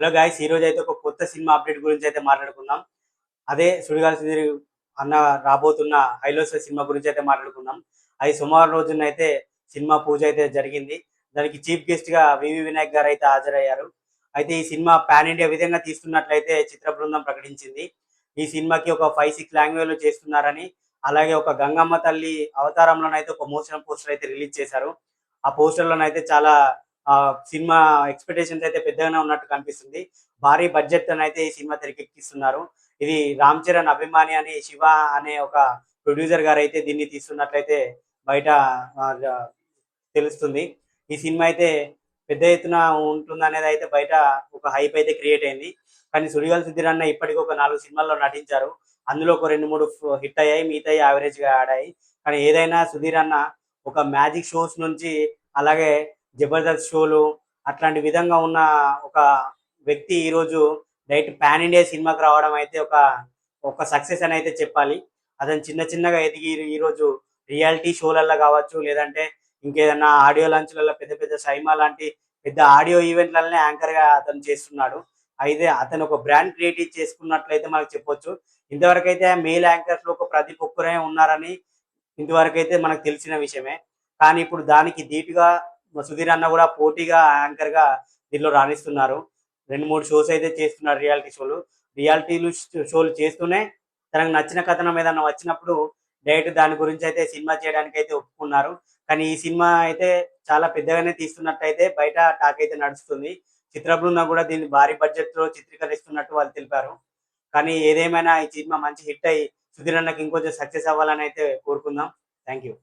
Hello guys ఈ రోజు అయితే ఒక కొత్త సినిమా అప్డేట్ గురించి అయితే మాట్లాడుకుందాం. అదే సుడిగాలి సుధీర్ అన్న రాబోతున్న హైలోస్ సినిమా గురించి అయితే మాట్లాడుకుందాం. అది సోమవారం రోజున అయితే సినిమా పూజ అయితే జరిగింది. దానికి చీఫ్ గెస్ట్గా వివి వినాయక్ గారు అయితే హాజరయ్యారు. అయితే ఈ సినిమా పాన్ ఇండియా విధంగా తీస్తున్నట్లయితే చిత్ర బృందం ప్రకటించింది. ఈ సినిమాకి ఒక ఫైవ్ సిక్స్ లాంగ్వేజ్లో చేస్తున్నారని అలాగే ఒక గంగమ్మ తల్లి అవతారంలోనైతే ఒక మోషన్ పోస్టర్ అయితే రిలీజ్ చేశారు. ఆ పోస్టర్లోనైతే చాలా సినిమా ఎక్స్పెక్టేషన్స్ అయితే పెద్దగానే ఉన్నట్టు కనిపిస్తుంది. భారీ బడ్జెట్ అయితే ఈ సినిమా తెరకెక్కిస్తున్నారు. ఇది రామ్ చరణ్ అభిమాని అని శివ అనే ఒక ప్రొడ్యూసర్ గారు అయితే దీన్ని తీస్తున్నట్లయితే బయట తెలుస్తుంది. ఈ సినిమా అయితే పెద్ద ఎత్తున ఉంటుంది అనేది అయితే బయట ఒక హైప్ అయితే క్రియేట్ అయింది. కానీ సుడిగాలి సుధీర్ అన్న ఇప్పటికి ఒక నాలుగు సినిమాల్లో నటించారు. అందులో ఒక రెండు మూడు హిట్ అయ్యాయి మిగతా యావరేజ్గా ఆడాయి. కానీ ఏదైనా సుధీర్ అన్న ఒక మ్యాజిక్ షోస్ నుంచి అలాగే జబర్దస్త్ షోలు అట్లాంటి విధంగా ఉన్న ఒక వ్యక్తి ఈరోజు డైరెక్ట్ పాన్ ఇండియా సినిమాకి రావడం అయితే ఒక ఒక సక్సెస్ అని అయితే చెప్పాలి. అతను చిన్న చిన్నగా ఎదిగి ఈ రోజు రియాలిటీ షోలల్లో కావచ్చు లేదంటే ఇంకేదన్నా ఆడియో లాంచ్లలో పెద్ద పెద్ద సైమా లాంటి పెద్ద ఆడియో ఈవెంట్లనే యాంకర్గా అతను చేస్తున్నాడు. అయితే అతను ఒక బ్రాండ్ క్రియేట్ చేసుకున్నట్లయితే మనకు చెప్పొచ్చు. ఇంతవరకు అయితే మేల్ యాంకర్స్లో ఒక ప్రతి ఒక్కరే ఉన్నారని ఇంతవరకు అయితే మనకు తెలిసిన విషయమే. కానీ ఇప్పుడు దానికి ధీటుగా సుధీర్ అన్న కూడా పోటీగా యాంకర్గా దీనిలో రాణిస్తున్నారు. రెండు మూడు షోస్ అయితే చేస్తున్నారు రియాలిటీ షోలు. రియాలిటీలు షోలు చేస్తూనే తనకు నచ్చిన కథనం ఏదన్నా వచ్చినప్పుడు డైరెక్ట్ దాని గురించి అయితే సినిమా చేయడానికి అయితే ఒప్పుకున్నారు. కానీ ఈ సినిమా అయితే చాలా పెద్దగానే తీస్తున్నట్టయితే బయట టాక్ అయితే నడుస్తుంది. చిత్ర బృందం కూడా దీన్ని భారీ బడ్జెట్లో చిత్రీకరిస్తున్నట్టు వాళ్ళు తెలిపారు. కానీ ఏదేమైనా ఈ సినిమా మంచి హిట్ అయ్యి సుధీర్ అన్నకి ఇంకొంచెం సక్సెస్ అవ్వాలని అయితే కోరుకుందాం. Thank you.